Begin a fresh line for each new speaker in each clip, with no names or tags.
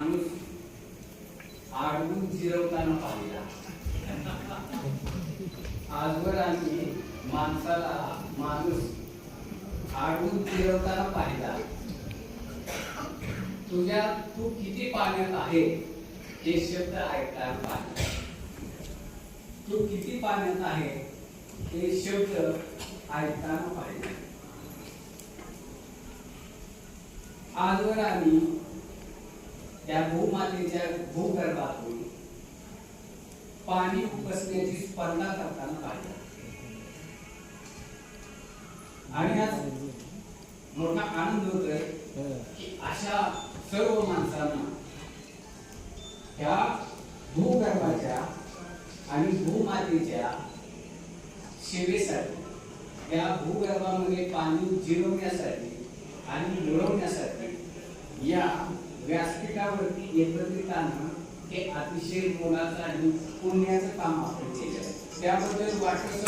माणूस आडवून जिरवताना पाहिला आजवर आम्ही माणसाला माणूस आडवून जिरवताना पाहिला तुझ्या तू किती पाण्यात आहे हे शब्द ऐकताना पाहिला तू किती पाण्यात आहे हे शब्द ऐकताना पाहिला आजवर आम्ही त्या भूमातेच्या भूगर्भातून पाणी उपसण्याची स्पर्धा करताना पाहिजे आणि आज मोठा आनंद होतोय की अशा सर्व माणसांना त्या भूगर्भाच्या आणि भूमातेच्या सेवेसाठी त्या भूगर्भामध्ये पाणी जिरवण्यासाठी आणि मिळवण्यासाठी या व्यासपीठावरती एकत्रित आणणं हे अतिशय मोलाचं आणि पुण्याचं काम आपण केलं त्याबद्दल वाटत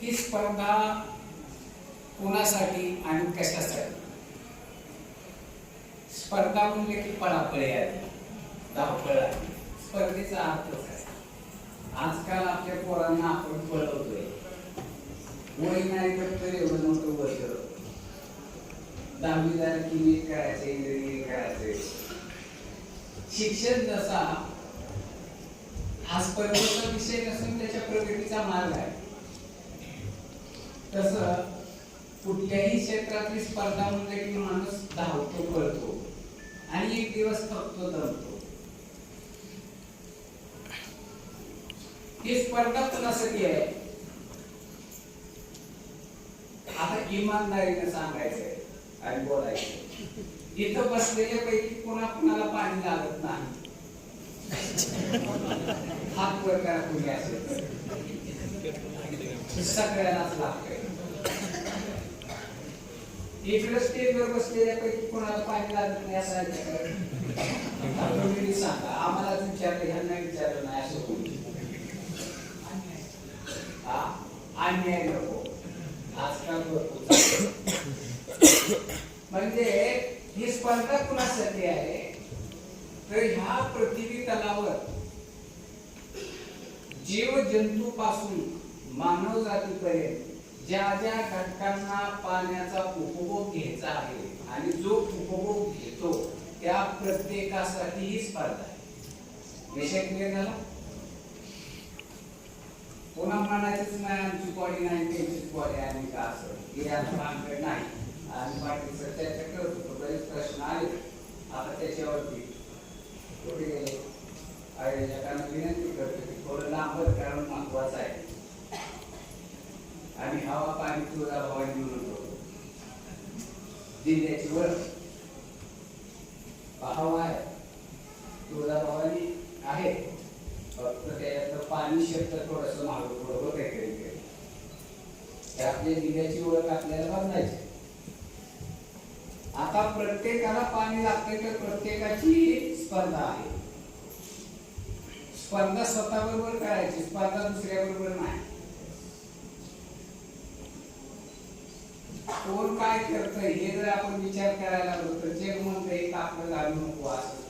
ही स्पर्धा कोणासाठी आणि कशासाठी? स्पर्धा म्हणजे की पळापळी आहे धावपळ आहे. स्पर्धेचा अर्थ आजकाल आपल्या पोरांना आपण पळवतोय. वय नाही तर तर एवढं मोठं वर्ष दहावी झालं करायचे इंजिनिअरिंग करायचे शिक्षण जसा हा स्पर्धेचा विषय नसून त्याच्या प्रगतीचा मार्ग आहे. तस कुठल्याही क्षेत्रातली स्पर्धा म्हणजे की माणूस धावतो पळतो आणि एक दिवस थकतो दमतो. ही स्पर्धा पण कोणासाठी आहे आता इमानदारीने सांगायचंय आणि बोलायचं इथं बसलेल्या पैकी कोणा कोणाला पाणी लागत नाही. हात वर करा कुणी असेल सगळ्यांनाच लागतंय. इकडे स्टेजवर बसलेल्या पैकी कोणाला पाणी लागत नाही असं तुम्ही सांगा. आम्हाला विचारलं ह्यांना विचारलं नाही असं कोणी. अन्याय नको आजकाल भरपूर चाललंय. म्हणजे ही स्पर्धा कुणासाठी आहे? तर ह्या पृथ्वी तलावर जीव जंतू पासून मानव जातीपर्यंत ज्या ज्या घटकांना पाण्याचा उपभोग घ्यायचा आहे आणि जो उपभोग घेतो त्या प्रत्येकासाठी ही स्पर्धा आहे. विषय क्लिअर झाला? कोणा म्हणायचंच नाही आमची बॉडी नाही त्यांचीच बॉडी आणि का असं? हे आता भानगड नाही. आणि बाकीचं चर्चा करत होतो बरेच प्रश्न आले आता त्याच्यावरती कुठे गेले आयोजकांना विनंती करतो की थोडं लांबच कारण महत्वाचं आहे. आणि हवा पाणी तुझा भवानी म्हणून होतो. जिल्ह्याची वर हवा आहे. तुझा भवानी आहे. फक्त त्याच्यातलं पाणी शब्द थोडस मागं बरोबर होत आहे आपल्या जिल्ह्याची ओळख आपल्याला बदलायची आता प्रत्येकाला पाणी लागते तर प्रत्येकाची स्पर्धा आहे. स्पर्धा स्वतःबरोबर करायची स्पर्धा दुसऱ्या बरोबर नाही. कोण काय करत हे जर आपण विचार करायला लागलो तर जग म्हणतंय एक आपलं घालू नको असं.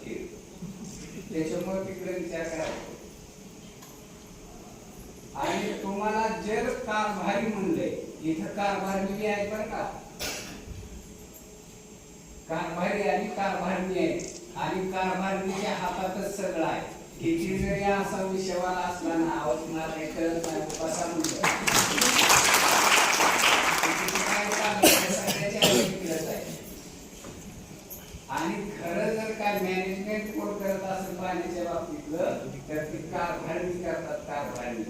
त्याच्यामुळे तिकडे विचार करायला आणि तुम्हाला जर कारभारी म्हणले इथं कारभारी आहे बरं का? कारभारी आणि कारभारणी आहे. आणि कारभारणीच्या हातातच सगळं आहे. किती जरी असा विषयवाला असला ना आवाज मला कळत नाही बसा म्हणलं आणि खरं जर काय मॅनेजमेंट कोण करत असेल पाण्याच्या बाबतीतलं तर ती कारभारणी करतात कारभारणी.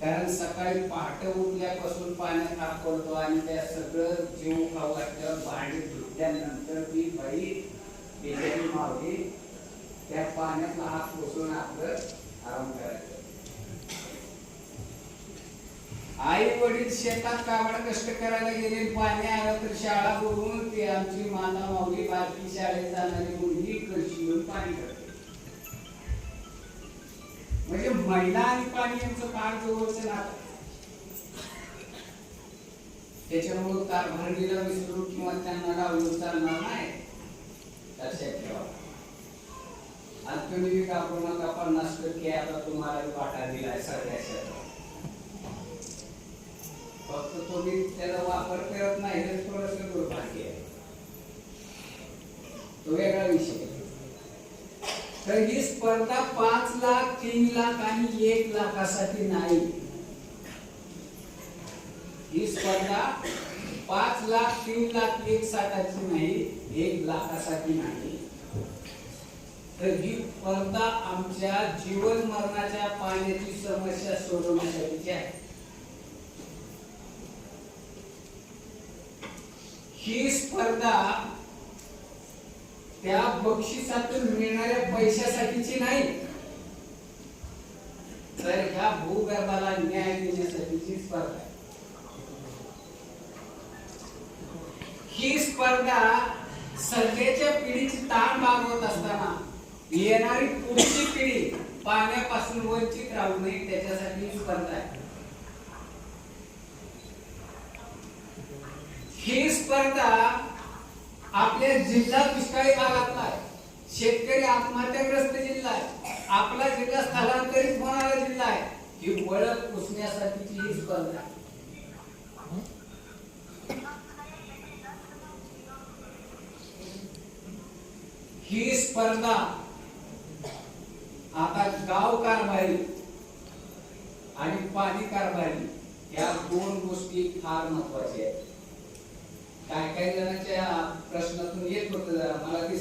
कारण सकाळी पहाटे उठल्यापासून पाण्यात हात पडतो आणि त्या सगळं जीव खाऊ घातल्यावर भांडी धुतल्यानंतर ती बाई बिचारी मावली. त्या पाण्यातला हात पोसून आपलं आराम करायचं. आई वडील शेतात कावड कष्ट करायला गेले. पाणी आलं तर शाळा बघून ती आमची माता माऊली बारकी शाळेत जाणारी मुलगी कळशीवर पाणी करते? म्हणजे महिला आणि पाणी यांचं फार जवळचं नातं. त्याच्यामुळं भरणीला विसरू किंवा त्यांना डावलून चालणार नाही. लक्षात ठेवा. आज तुम्ही बी कापू नका पन्नास टक्के आता तुम्हाला वाटा दिलाय सगळ्या क्षेत्रात फक्त तुम्ही त्याचा वापर करत नाही हे थोडस दुर्भाग्य आहे. तो वेगळा विषय आहे. तर ही स्पर्धा पाच लाख तीन लाख आणि एक लाखासाठी नाही. ही स्पर्धा पाच लाख तीन लाख एक साठाची नाही एक लाखासाठी नाही. तर ही स्पर्धा आमच्या जीवन मरणाच्या पाण्याची समस्या सोडवण्यासाठीची आहे. ही स्पर्धा त्या बक्षिसातून मिळणाऱ्या पैशासाठीची नाही. तर ह्या भूगर्भाला न्याय देण्यासाठीची स्पर्धा आहे. ही स्पर्धा सध्याच्या पिढीची ताण भागवत असताना येणारी पुढची पिढी पाण्यापासून वंचित राहू नये त्याच्यासाठी ही स्पर्धा आहे. ही स्पर्धा आपल्या जिल्हा दुष्काळी भागातला आहे. शेतकरी आत्महत्याग्रस्त जिल्हा आहे. आपला जिल्हा स्थलांतरित होणारा जिल्हा आहे. ही ओळख पुसण्यासाठीची ही स्पर्धा ही स्पर्धा आता गाव कारभारी आणि पाणी कारभारी या दोन गोष्टी फार महत्त्वाच्या आहेत. काय काही जणांच्या प्रश्नातून येत होत मला ते